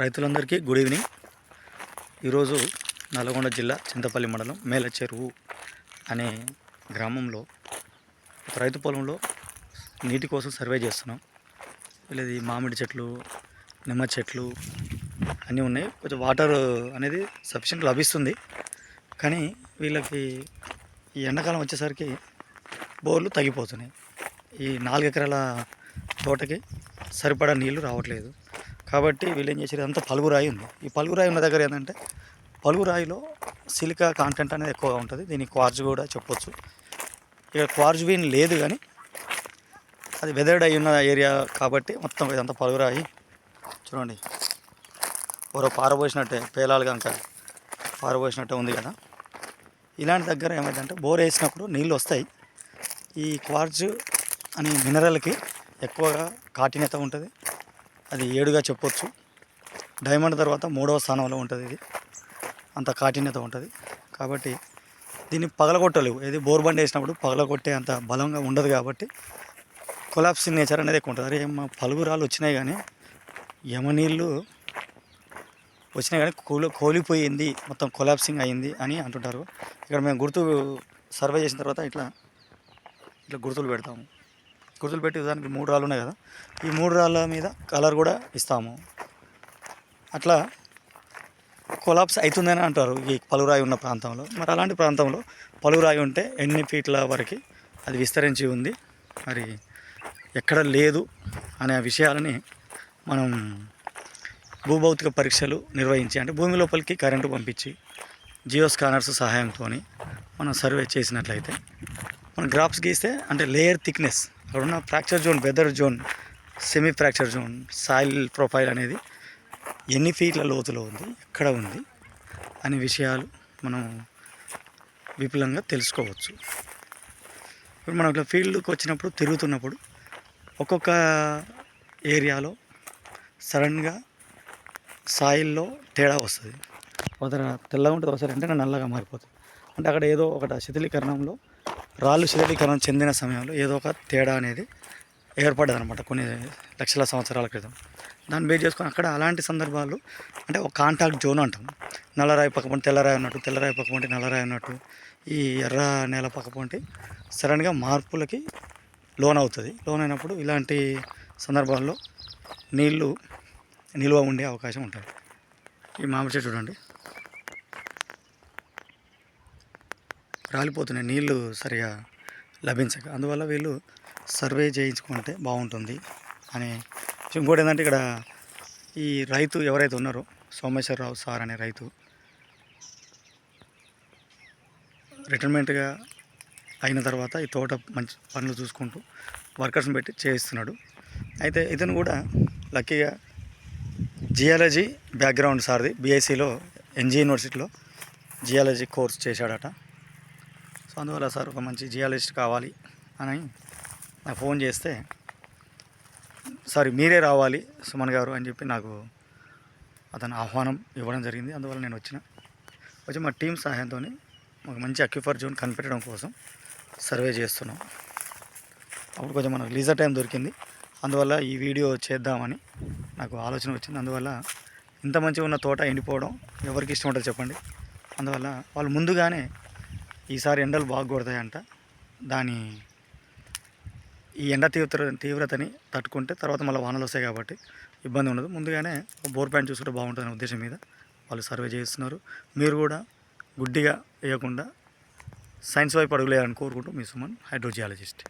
రైతులందరికీ good evening. ఈరోజు నల్గొండ జిల్లా చింతపల్లి మండలం మేల చెరువు అనే గ్రామంలో ఒక రైతు పొలంలో నీటి కోసం సర్వే చేస్తున్నాం. వీళ్ళది మామిడి చెట్లు నిమ్మ చెట్లు అన్నీ ఉన్నాయి. కొంచెం వాటర్ అనేది సఫిషియెంట్ లభిస్తుంది. కానీ వీళ్ళకి ఈ ఎండాకాలం వచ్చేసరికి బోర్లు తగ్గిపోతున్నాయి. ఈ నాలుగు ఎకరాల తోటకి సరిపడా నీళ్ళు రావట్లేదు. కాబట్టి వీళ్ళు ఏం చేశారు? అంతా పలుగురాయి ఉంది. ఈ పలుగురాయి ఉన్న దగ్గర ఏంటంటే పలుగురాయిలో సిలికా కాంటెంట్ అనేది ఎక్కువగా ఉంటుంది. దీన్ని క్వార్జ్ కూడా చెప్పొచ్చు. ఇక్కడ క్వార్జ్ వీన్ లేదు కానీ అది వెదర్డ్ అయి ఉన్న ఏరియా కాబట్టి మొత్తం ఇదంతా పలుగురాయి చూడండి. ఎవరో పారబోసినట్టే పేలాలు కనుక పారబోసినట్టే ఉంది కదా. ఇలాంటి దగ్గర ఏమైందంటే బోర్ వేసినప్పుడు నీళ్ళు వస్తాయి. ఈ క్వార్జ్ అనే మినరల్కి ఎక్కువగా కాఠిన్యత ఉంటుంది. అది ఏడుగా చెప్పొచ్చు. డైమండ్ తర్వాత మూడవ స్థానంలో ఉంటుంది ఇది. అంత కాఠిన్యత ఉంటుంది. కాబట్టి దీన్ని పగలగొట్టలేవు. ఏది బోర్ బండ్ వేసినప్పుడు పగలగొట్టే అంత బలంగా ఉండదు కాబట్టి కొలాప్సింగ్ నేచర్ అనేది ఎక్కువ ఉంటుంది. అరే మా పలుగురాలు వచ్చినాయి కానీ యమనీళ్ళు వచ్చినాయి కానీ కూలి కోలిపోయింది. మొత్తం కొలాప్సింగ్ అయింది అని అంటుంటారు. ఇక్కడ మేము గుర్తు సర్వే చేసిన తర్వాత ఇట్లా ఇట్లా గుర్తులు పెడతాము. గుర్తులు పెట్టి దానికి మూడు రాళ్ళు ఉన్నాయి కదా ఈ మూడు రాళ్ళ మీద కలర్ కూడా ఇస్తాము. అట్లా కొలాప్స్ అవుతుందని అంటారు ఈ పలురాయి ఉన్న ప్రాంతంలో. మరి అలాంటి ప్రాంతంలో పలురాయి ఉంటే ఎన్ని ఫీట్ల వరకు అది విస్తరించి ఉంది మరి ఎక్కడ లేదు అనే విషయాలని మనం భూభౌతిక పరీక్షలు నిర్వహించి అంటే భూమి లోపలికి కరెంటు పంపించి జియో స్కానర్స్ సహాయంతో మనం సర్వే చేసినట్లయితే మనం గ్రాఫ్స్ గీస్తే అంటే లేయర్ థిక్నెస్ అక్కడున్న fracture zone weather zone semi fracture zone soil profile అనేది ఎన్ని ఫీట్ల లోతులో ఉంది ఎక్కడ ఉంది అనే విషయాలు మనం విపులంగా తెలుసుకోవచ్చు. ఇప్పుడు మనం ఇట్లా ఫీల్డ్కి వచ్చినప్పుడు తిరుగుతున్నప్పుడు ఒక్కొక్క ఏరియాలో సడన్గా సాయిల్లో తేడా వస్తుంది. ఒకసారి తెల్లగా ఉంటుంది ఒకసారి అంటే నల్లగా మారిపోతుంది. అంటే అక్కడ ఏదో ఒకటి శిథిలీకరణంలో రాళ్ళు శిథిలీకరణ చెందిన సమయంలో ఏదో ఒక తేడా అనేది ఏర్పడ్డది అనమాట కొన్ని లక్షల సంవత్సరాల క్రితం. దాన్ని బేస్ చేసుకొని అక్కడ అలాంటి సందర్భాలు అంటే ఒక కాంటాక్ట్ జోన్ అంటాం. నల్లరాయి పక్కపొంటి తెల్లరాయి అన్నట్టు తెల్లరాయి పక్కపొంటి నల్లరాయి అన్నట్టు ఈ ఎర్ర నేల పక్కపొంటి సడన్గా మార్పులకి లోన్ అవుతుంది లోన్ అయినప్పుడు ఇలాంటి సందర్భాల్లో నీళ్ళు నిల్వ ఉండే అవకాశం ఉంటుంది. ఈ మామిడి చెట్టు చూడండి. రాలిపోతున్నాయి నీళ్ళు సరిగా లభించక అందువల్ల వీళ్ళు సర్వే చేయించుకుంటే బాగుంటుంది అని. ఇంకోటి ఏంటంటే ఇక్కడ ఈ రైతు ఎవరైతే ఉన్నారో సోమేశ్వరరావు సార్ అనే రైతు రిటైర్మెంట్గా అయిన తర్వాత ఈ తోట మంచి పనులు చూసుకుంటూ వర్కర్స్ని పెట్టి చేయిస్తున్నాడు. అయితే ఇతను కూడా లక్కీగా జియాలజీ బ్యాక్గ్రౌండ్ సార్ది బీఎస్సీలో ఎన్జీ యూనివర్సిటీలో జియాలజీ కోర్స్ చేశాడట. సో అందువల్ల సార్ ఒక మంచి జియాలజిస్ట్ కావాలి అని నాకు ఫోన్ చేస్తే సారీ మీరే రావాలి సుమన్ గారు అని చెప్పి నాకు అతను ఆహ్వానం ఇవ్వడం జరిగింది. అందువల్ల నేను వచ్చిన. వచ్చి మా టీం సహాయంతో ఒక మంచి అక్యూఫర్ జోన్ కనిపెట్టడం కోసం సర్వే చేస్తున్నాం. అప్పుడు కొంచెం మనకు లీజర్ టైం దొరికింది. అందువల్ల ఈ వీడియో చేద్దామని నాకు ఆలోచన వచ్చింది. అందువల్ల ఇంత మంచిగా ఉన్న తోట ఎండిపోవడం ఎవరికి ఇష్టం ఉంటుంది చెప్పండి. అందువల్ల వాళ్ళు ముందుగానే ఈసారి ఎండలు బాగా కొడతాయంట. దాని ఈ ఎండ తీవ్ర తీవ్రతని తట్టుకుంటే తర్వాత మళ్ళీ వానలు వస్తాయి కాబట్టి ఇబ్బంది ఉండదు. ముందుగానే బోర్ ప్యాంట్ చూసుకుంటే బాగుంటుందనే ఉద్దేశం మీద వాళ్ళు సర్వే చేస్తున్నారు. మీరు కూడా గుడ్డిగా వేయకుండా సైన్స్ వైపు అడుగులేయాలని కోరుకుంటూ మీ సుమన్ హైడ్రోజియాలజిస్ట్.